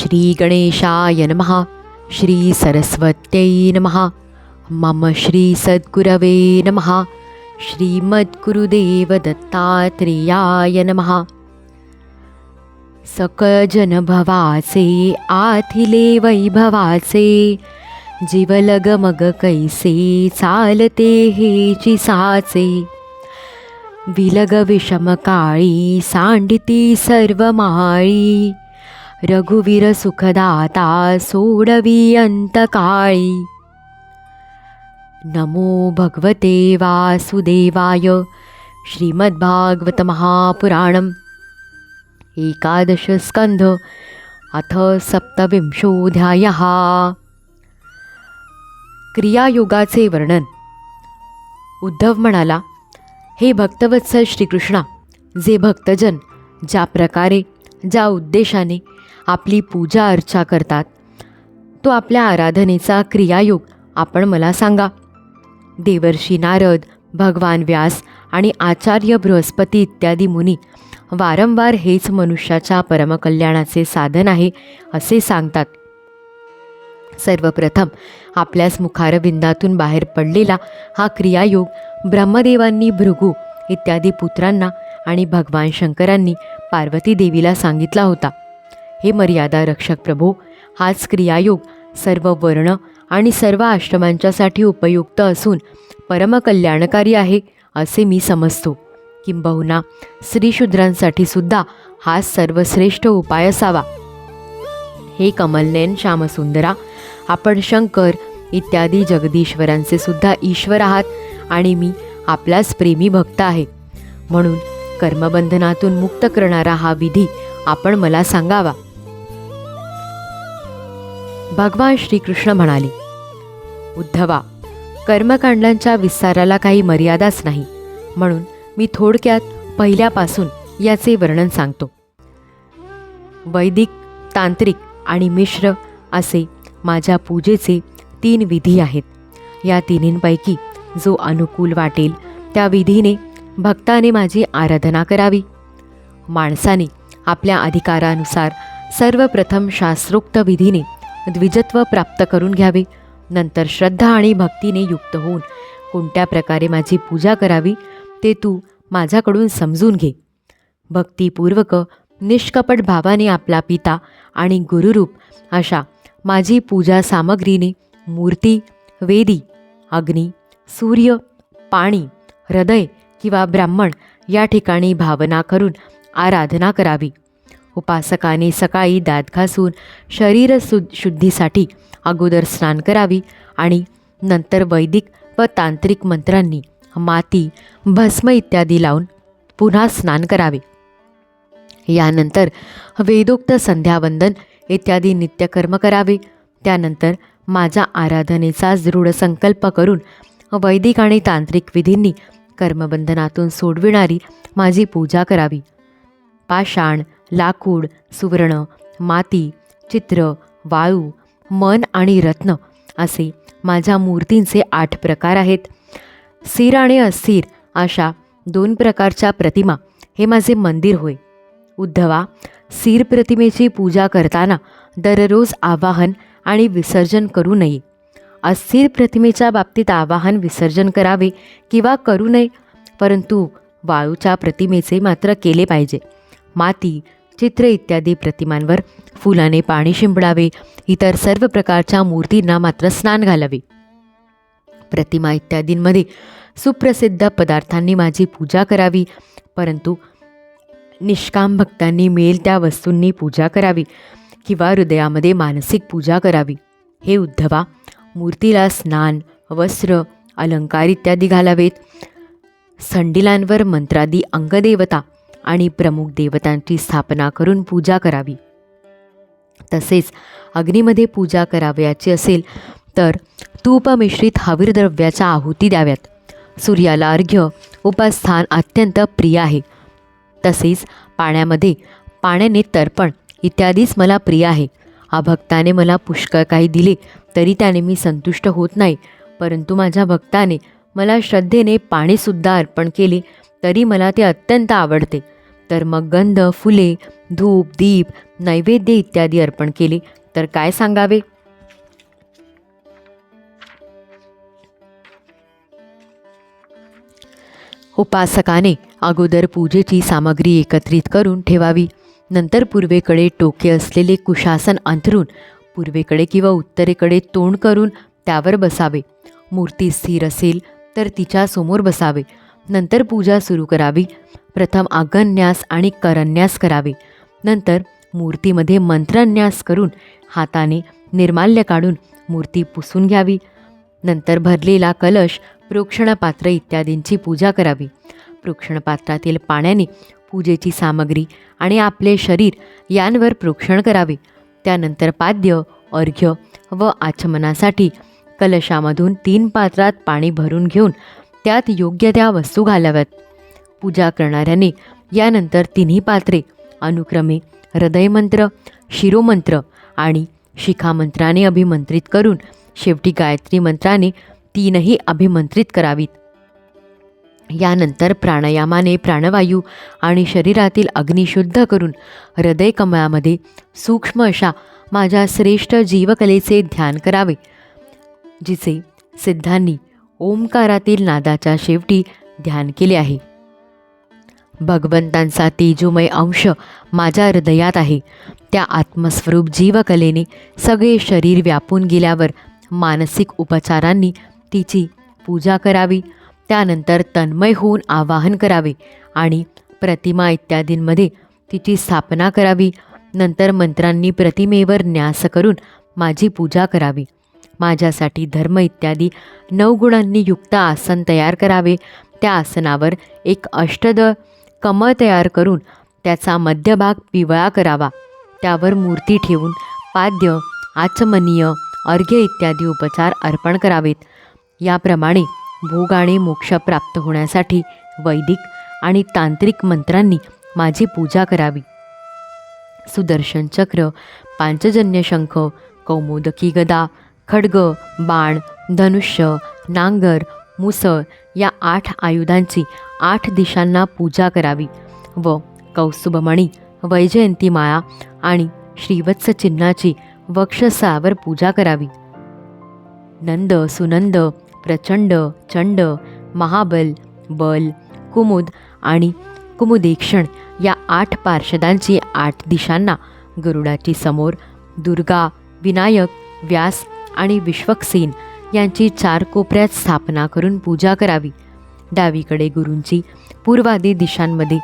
श्री गणेशाय नमः। श्री सरस्वत्यै नमः। मम श्री सद्गुरवे नमः। श्रीमद्गुरुदेवदत्तात्रेयाय नमः। आथिले वैभवाचे जीवलगमग कैसे चालते हे चिसाचे विलग विषमकाळी सांडिती सर्व माळी रघुवीर सुखदाता सोडवी अंतकाळी नमो भगवते वासुदेवाय श्रीमद्भागवत महापुराणम्. एकादश स्कंध अथ सप्तविंशोऽध्यायः. क्रियायोगाचे वर्णन. उद्धव म्हणाला हे भक्तवत्सल श्रीकृष्णा जे भक्तजन ज्या प्रकारे ज्या उद्देशाने आपली पूजा अर्चा करतात. तो आपल्या आराधनेचा क्रियायोग आपण मला सांगा. देवर्षी नारद भगवान व्यास आणि आचार्य बृहस्पती इत्यादी मुनी वारंवार हेच मनुष्याच्या परमकल्याणाचे साधन आहे असे सांगतात. सर्वप्रथम आपल्याच मुखारविंदातून बाहेर पडलेला हा क्रियायोग ब्रह्मदेवांनी भृगू इत्यादी पुत्रांना आणि भगवान शंकरांनी पार्वती देवीला सांगितला होता. हे मर्यादा रक्षक प्रभू हाच क्रियायोग सर्व वर्ण आणि सर्व आश्रमांच्यासाठी उपयुक्त असून परमकल्याणकारी आहे असे मी समजतो. किंबहुना स्त्रीशूद्रांसाठी सुद्धा हा सर्वश्रेष्ठ उपाय असावा. हे कमलनयन श्यामसुंदरा आपण शंकर इत्यादी जगदीश्वरांचे सुद्धा ईश्वर आहात आणि मी आपलाच प्रेमी भक्त आहे. म्हणून कर्मबंधनातून मुक्त करणारा हा विधी आपण मला सांगावा. भगवान श्रीकृष्ण म्हणाले उद्धवा कर्मकांडांच्या विस्ताराला काही मर्यादाच नाही. म्हणून मी थोडक्यात पहिल्यापासून याचे वर्णन सांगतो. वैदिक तांत्रिक आणि मिश्र असे माझ्या पूजेचे तीन विधी आहेत. या तिन्हींपैकी जो अनुकूल वाटेल त्या विधीने भक्ताने माझी आराधना करावी. माणसाने आपल्या अधिकारानुसार सर्वप्रथम शास्त्रोक्त विधीने द्विजत्व प्राप्त करून घ्यावे. नंतर श्रद्धा आणि भक्तीने युक्त होऊन कोणत्या प्रकारे माझी पूजा करावी ते तू माझ्याकडून समजून घे. भक्तिपूर्वक निष्कपट भावाने आपला पिता आणि गुरुरूप अशा माझी पूजा सामग्रीने मूर्ती वेदी अग्नी सूर्य पाणी हृदय किंवा ब्राह्मण या ठिकाणी भावना करून आराधना करावी. उपासकाने सकाळी दात घासून शरीर सु शुद्धीसाठी अगोदर स्नान करावी आणि नंतर वैदिक व तांत्रिक मंत्रांनी माती भस्म इत्यादी लावून पुन्हा स्नान करावे. यानंतर वेदोक्त संध्यावंदन इत्यादी नित्यकर्म करावे. त्यानंतर माझ्या आराधनेचा दृढ संकल्प करून वैदिक आणि तांत्रिक विधींनी कर्मबंधनातून सोडविणारी माझी पूजा करावी. पाषाण लाकूड सुवर्ण माती चित्र वाळू मन आणि रत्न असे माझ्या मूर्तींचे आठ प्रकार आहेत. स्थिर आणि अस्थिर अशा दोन प्रकारच्या प्रतिमा हे माझे मंदिर होय. उद्धवा स्थिर प्रतिमेची पूजा करताना दररोज आवाहन आणि विसर्जन करू नये. अस्थिर प्रतिमेच्या बाबतीत आवाहन विसर्जन करावे किंवा करू नये परंतु वाळूच्या प्रतिमेचे मात्र केले पाहिजे. माती चित्र इत्यादी प्रतिमांवर फुलाने पाणी शिंपडावे. इतर सर्व प्रकारच्या मूर्तींना मात्र स्नान घालावे. प्रतिमा इत्यादींमध्ये सुप्रसिद्ध पदार्थांनी माझी पूजा करावी. परंतु निष्काम भक्तांनी मिळेल त्या वस्तूंनी पूजा करावी किंवा हृदयामध्ये मानसिक पूजा करावी. हे उद्धवा मूर्तीला स्नान वस्त्र अलंकार इत्यादी घालावेत. संडिलांवर मंत्रादी अंगदेवता आणि प्रमुख देवतांची स्थापना करून पूजा करावी. तसेच अग्नीमध्ये पूजा करावयाची असेल तर तूपमिश्रित हवीर द्रव्याच्या आहुती द्याव्यात. सूर्याला अर्घ्य उपस्थान अत्यंत प्रिय आहे. तसेच पाण्यामध्ये पाण्याने तर्पण इत्यादीच मला प्रिय आहे. अभक्ताने मला पुष्कळ काही दिले तरी त्याने मी संतुष्ट होत नाही. परंतु माझ्या भक्ताने मला श्रद्धेने पाणीसुद्धा अर्पण केले तरी मला ते अत्यंत आवडते. तर मग गंध फुले धूप दीप नैवेद्य इत्यादी अर्पण केले. तर काय सांगावे? उपासकाने अगोदर पूजेची सामग्री एकत्रित करून ठेवावी. नंतर पूर्वेकडे टोके असलेले कुशासन अंथरून पूर्वेकडे किंवा उत्तरेकडे तोंड करून त्यावर बसावे. मूर्ती स्थिर असेल तर तिच्या समोर बसावे. नंतर पूजा सुरू करावी. प्रथम आगन्यास आणि करन्यास करावे. नंतर मूर्तीमध्ये मंत्रन्यास करून हाताने निर्माल्य काढून मूर्ती पुसून घ्यावी. नंतर भरलेला कलश प्रोक्षणपात्र इत्यादींची पूजा करावी. प्रोक्षणपात्रातील पाण्याने पूजेची सामग्री आणि आपले शरीर यांवर प्रोक्षण करावे. त्यानंतर पाद्य अर्घ्य व आचमनासाठी कलशामधून तीन पात्रात पाणी भरून घेऊन त्यात योग्य त्या वस्तू घालाव्यात. पूजा करणाऱ्याने यानंतर तिन्ही पात्रे अनुक्रमे हृदयमंत्र शिरोमंत्र आणि शिखामंत्राने अभिमंत्रित करून शेवटी गायत्री मंत्राने तीनही अभिमंत्रित करावीत. यानंतर प्राणायामाने प्राणवायू आणि शरीरातील अग्निशुद्ध करून करून हृदयकमळामध्ये सूक्ष्म अशा माझ्या श्रेष्ठ जीवकलेचे ध्यान करावे जिचे सिद्धांनी ओंकारातील नादाच्या शेवटी ध्यान केले आहे. भगवंतांचा तेजोमय अंश माझ्या हृदयात आहे. त्या आत्मस्वरूप जीवकलेने सगळे शरीर व्यापून गेल्यावर मानसिक उपचारांनी तिची पूजा करावी. त्यानंतर तन्मय होऊन आवाहन करावे आणि प्रतिमा इत्यादींमध्ये तिची स्थापना करावी. नंतर मंत्रांनी प्रतिमेवर न्यास करून माझी पूजा करावी. माझ्यासाठी धर्म इत्यादी नवगुणांनी युक्त आसन तयार करावे. त्या आसनावर एक अष्टद कमळ तयार करून त्याचा मध्यभाग पिवळा करावा. त्यावर मूर्ती ठेवून पाद्य आचमनीय अर्घ्य इत्यादी उपचार अर्पण करावेत. याप्रमाणे भोग आणि मोक्ष प्राप्त होण्यासाठी वैदिक आणि तांत्रिक मंत्रांनी माझी पूजा करावी. सुदर्शन चक्र पांचजन्य शंख कौमोदकी गदा खडग बाण धनुष्य नांगर मुसळ या आठ आयुधांची आठ दिशांना पूजा करावी व कौस्तुभमणी वैजयंती माळा आणि श्रीवत्स चिन्हाची वक्षसावर पूजा करावी. नंद सुनंद प्रचंड चंड महाबल बल कुमुद आणि कुमुदेक्षण या आठ पार्षदांची आठ दिशांना गरुडाची समोर दुर्गा विनायक व्यास आणि विश्वक्सेन यांची चार कोपऱ्यात स्थापना करून पूजा करावी. डावीकडे गुरूंची पूर्वादी दिशांमध्ये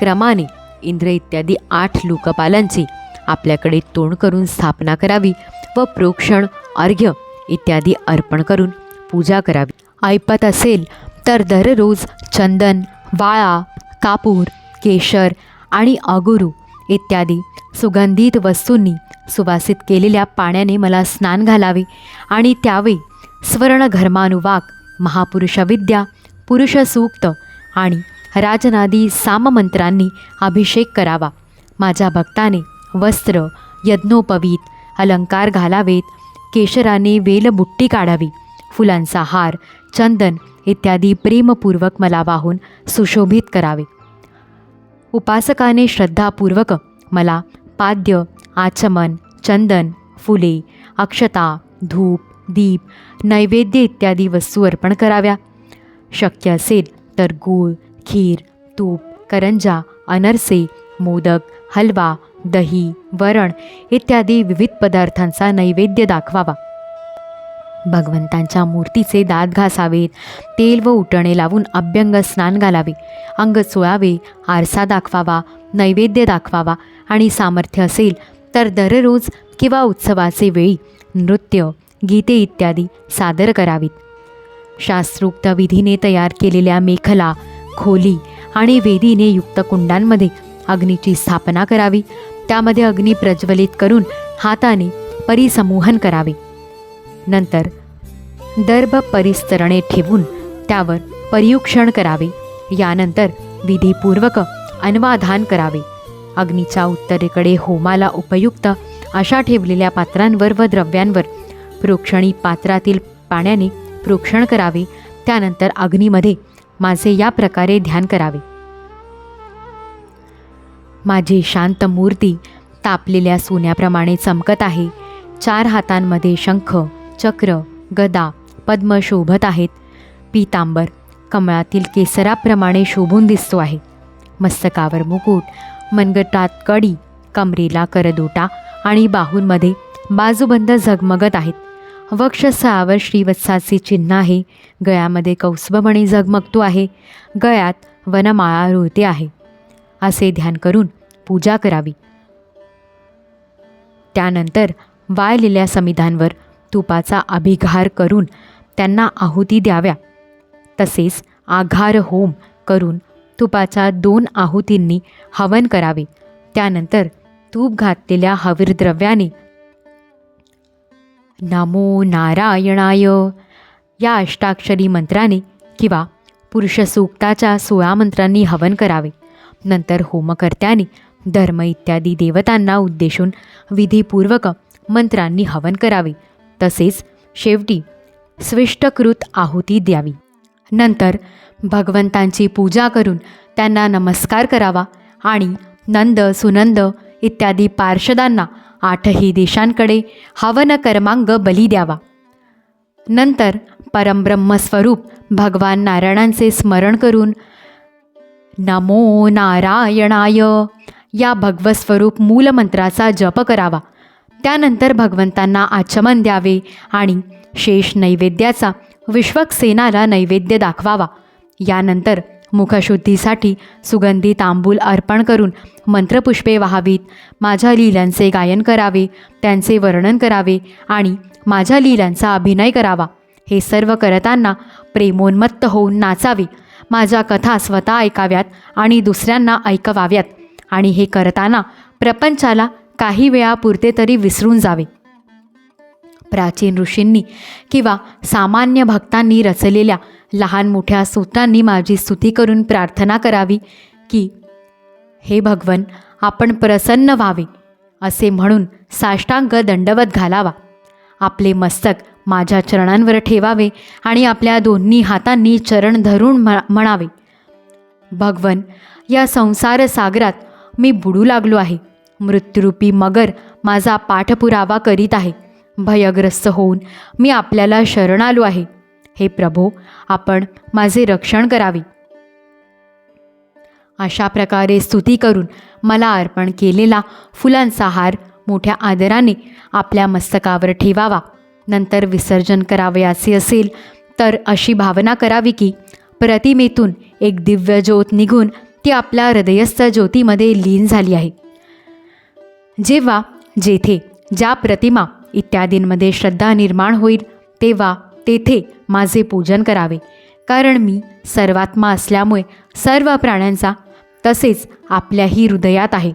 क्रमाने इंद्र इत्यादी आठ लोकपालांची आपल्याकडे तोंड करून स्थापना करावी व प्रोक्षण अर्घ्य इत्यादी अर्पण करून पूजा करावी. ऐपत असेल तर दररोज चंदन वाळा कापूर केशर आणि अगुरू इत्यादी सुगंधित वस्तूंनी सुवासित केलेल्या पाण्याने मला स्नान घालावे आणि त्यावेळी स्वर्ण घर्मानुवाक महापुरुषविद्या पुरुषसूक्त आणि राजनादी साममंत्रांनी अभिषेक करावा. माझ्या भक्ताने वस्त्र यज्ञोपवीत अलंकार घालावेत केशराने वेलबुट्टी काढावी फुलांचा हार चंदन इत्यादी प्रेमपूर्वक मला वाहून सुशोभित करावे. उपासकाने श्रद्धापूर्वक मला पाद्य आचमन चंदन फुले अक्षता धूप दीप नैवेद्य इत्यादी वस्तू अर्पण कराव्या. शक्य असेल तर गूळ खीर तूप करंजा अनरसे मोदक हलवा दही वरण इत्यादी विविध पदार्थांचा नैवेद्य दाखवावा. भगवंतांच्या मूर्तीचे दात घासावेत तेल व उटणे लावून अभ्यंग स्नान घालावे. अंग चोळावे आरसा दाखवावा नैवेद्य दाखवावा आणि सामर्थ्य असेल तर दररोज किंवा उत्सवाचे वेळी नृत्य गीते इत्यादी सादर करावीत. शास्त्रोक्त विधीने तयार केलेल्या मेखला खोली आणि वेदीने युक्त कुंडांमध्ये अग्नीची स्थापना करावी. त्यामध्ये अग्नी प्रज्वलित करून हाताने परिसमूहन करावे. नंतर दर्भ परिस्तरणे ठेवून त्यावर परियुक्षण करावे. यानंतर विधीपूर्वक अन्वाधान करावे. अग्नीच्या उत्तरेकडे होमाला उपयुक्त अशा ठेवलेल्या पात्रांवर व द्रव्यांवर प्रोक्षणी पात्रातील पाण्याने प्रोक्षण करावे. त्यानंतर अग्नीमध्ये माझे या प्रकारे ध्यान करावे. माझी शांत मूर्ती तापलेल्या सोन्याप्रमाणे चमकत आहे. चार हातांमध्ये शंख चक्र गदा पद्म शोभत आहेत. पीतांबर कमळातील केसराप्रमाणे शोभून दिसतो आहे. मस्तकावर मुकुट मनगटात कडी कमरेला करदोटा आणि बाहूंमध्ये बाजूबंद झगमगत आहेत. वक्षस्थळावर श्रीवत्साचे चिन्ह आहे. गळ्यामध्ये कौसबमणी झगमगतो आहे. गळ्यात वनमाळा रुळते आहे. असे ध्यान करून पूजा करावी. त्यानंतर वाळलेल्या समिधांवर तुपाचा अभिघार करून त्यांना आहुती द्याव्या. तसेच आघार होम करून तुपाच्या दोन आहुतींनी हवन करावे. त्यानंतर तूप घातलेल्या हवीरद्रव्याने नमो नारायणाय या अष्टाक्षरी मंत्राने किंवा पुरुषसूक्ताच्या सोळा मंत्रांनी हवन करावे. नंतर होमकर्त्याने धर्म इत्यादी देवतांना उद्देशून विधीपूर्वक मंत्रांनी हवन करावे. तसेच शेवटी स्विष्टकृत आहुती द्यावी. नंतर भगवंतांची पूजा करून त्यांना नमस्कार करावा आणि नंद सुनंद इत्यादी पार्षदांना आठही देशांकडे हवन कर्मांग बली द्यावा. नंतर परमब्रह्मस्वरूप भगवान नारायणांचे स्मरण करून नमो नारायणाय या भगवस्वरूप मूलमंत्राचा जप करावा. त्यानंतर भगवंतांना आचमन द्यावे आणि शेष नैवेद्याचा विश्वक्सेनाला नैवेद्य दाखवावा. यानंतर मुखशुद्धीसाठी सुगंधी तांबूल अर्पण करून मंत्रपुष्पे व्हावीत. माझ्या लीलांचे गायन करावे त्यांचे वर्णन करावे आणि माझ्या लीलांचा अभिनय करावा. हे सर्व करताना प्रेमोन्मत्त होऊन नाचावे. माझ्या कथा स्वतः ऐकाव्यात आणि दुसऱ्यांना ऐकवाव्यात. आणि हे करताना प्रपंचाला काही वेळापुरते तरी विसरून जावे. प्राचीन ऋषींनी किंवा सामान्य भक्तांनी रचलेल्या लहान मोठ्या सूत्रांनी माझी स्तुती करून प्रार्थना करावी की हे भगवन आपण प्रसन्न व्हावे असे म्हणून साष्टांग दंडवत घालावा. आपले मस्तक माझ्या चरणांवर ठेवावे आणि आपल्या दोन्ही हातांनी चरण धरून म्हणावे. भगवन या संसार सागरात मी बुडू लागलो आहे. मृत्यूरूपी मगर माझा पाठपुरावा करीत आहे. भयग्रस्त होऊन मी आपल्याला शरण आलो आहे. हे प्रभो आपण माझे रक्षण करावे. अशा प्रकारे स्तुती करून मला अर्पण केलेला फुलांचा हार मोठ्या आदराने आपल्या मस्तकावर ठेवावा. नंतर विसर्जन करावयाचे असेल तर अशी भावना करावी की प्रतिमेतून एक दिव्य ज्योत निघून ती आपल्या हृदयस्थ ज्योतीमध्ये लीन झाली आहे. जेव्हा जेथे ज्या प्रतिमा इत्यादींमध्ये श्रद्धा निर्माण होईल तेव्हा तेथे माझे पूजन करावे. कारण मी सर्वात्मा असल्यामुळे सर्व प्राण्यांचा तसेच आपल्याही हृदयात आहे.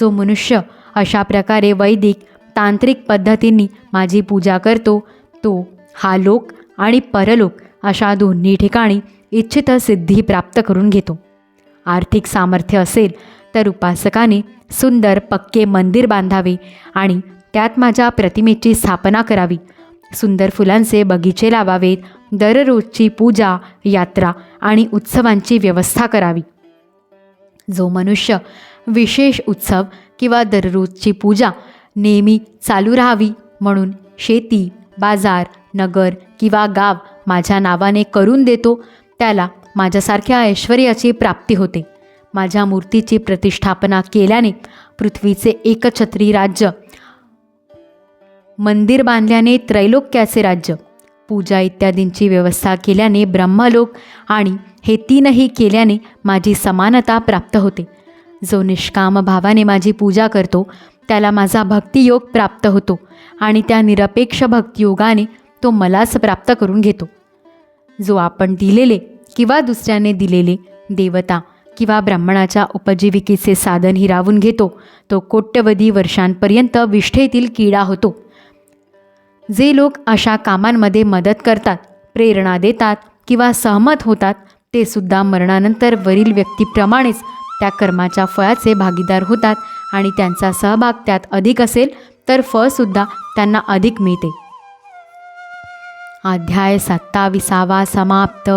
जो मनुष्य अशा प्रकारे वैदिक तांत्रिक पद्धतींनी माझी पूजा करतो तो हा लोक आणि परलोक अशा दोन्ही ठिकाणी इच्छित सिद्धी प्राप्त करून घेतो. आर्थिक सामर्थ्य असेल तर उपासकाने सुंदर पक्के मंदिर बांधावे आणि त्यात माझ्या प्रतिमेची स्थापना करावी. सुंदर फुलांचे बगीचे लावावेत दररोजची पूजा यात्रा आणि उत्सवांची व्यवस्था करावी. जो मनुष्य विशेष उत्सव किंवा दररोजची पूजा नेहमी चालू राहावी म्हणून शेती बाजार नगर किंवा गाव माझ्या नावाने करून देतो त्याला माझ्यासारख्या ऐश्वर्याची प्राप्ती होते. माझ्या मूर्तीची प्रतिष्ठापना केल्याने पृथ्वीचे एकछत्री राज्य मंदिर बांधल्याने त्रैलोक्याचे राज्य पूजा इत्यादींची व्यवस्था केल्याने ब्रह्मलोक आणि हे तीनही केल्याने माझी समानता प्राप्त होते. जो निष्काम भावाने माझी पूजा करतो त्याला माझा भक्तियोग प्राप्त होतो आणि त्या निरपेक्ष भक्तियोगाने तो मलाच प्राप्त करून घेतो. जो आपण दिलेले किंवा दुसऱ्याने दिलेले देवता किंवा ब्राह्मणाच्या उपजीविकेचे साधन हिरावून घेतो तो कोट्यवधी वर्षांपर्यंत विष्ठेतील किडा होतो. जे लोक अशा कामांमध्ये मदत करतात प्रेरणा देतात किंवा सहमत होतात ते सुद्धा मरणानंतर वरील व्यक्तीप्रमाणेच त्या कर्माच्या फळाचे भागीदार होतात आणि त्यांचा सहभाग त्यात अधिक असेल तर फळसुद्धा त्यांना अधिक मिळते. अध्याय सत्ताविसावा समाप्त.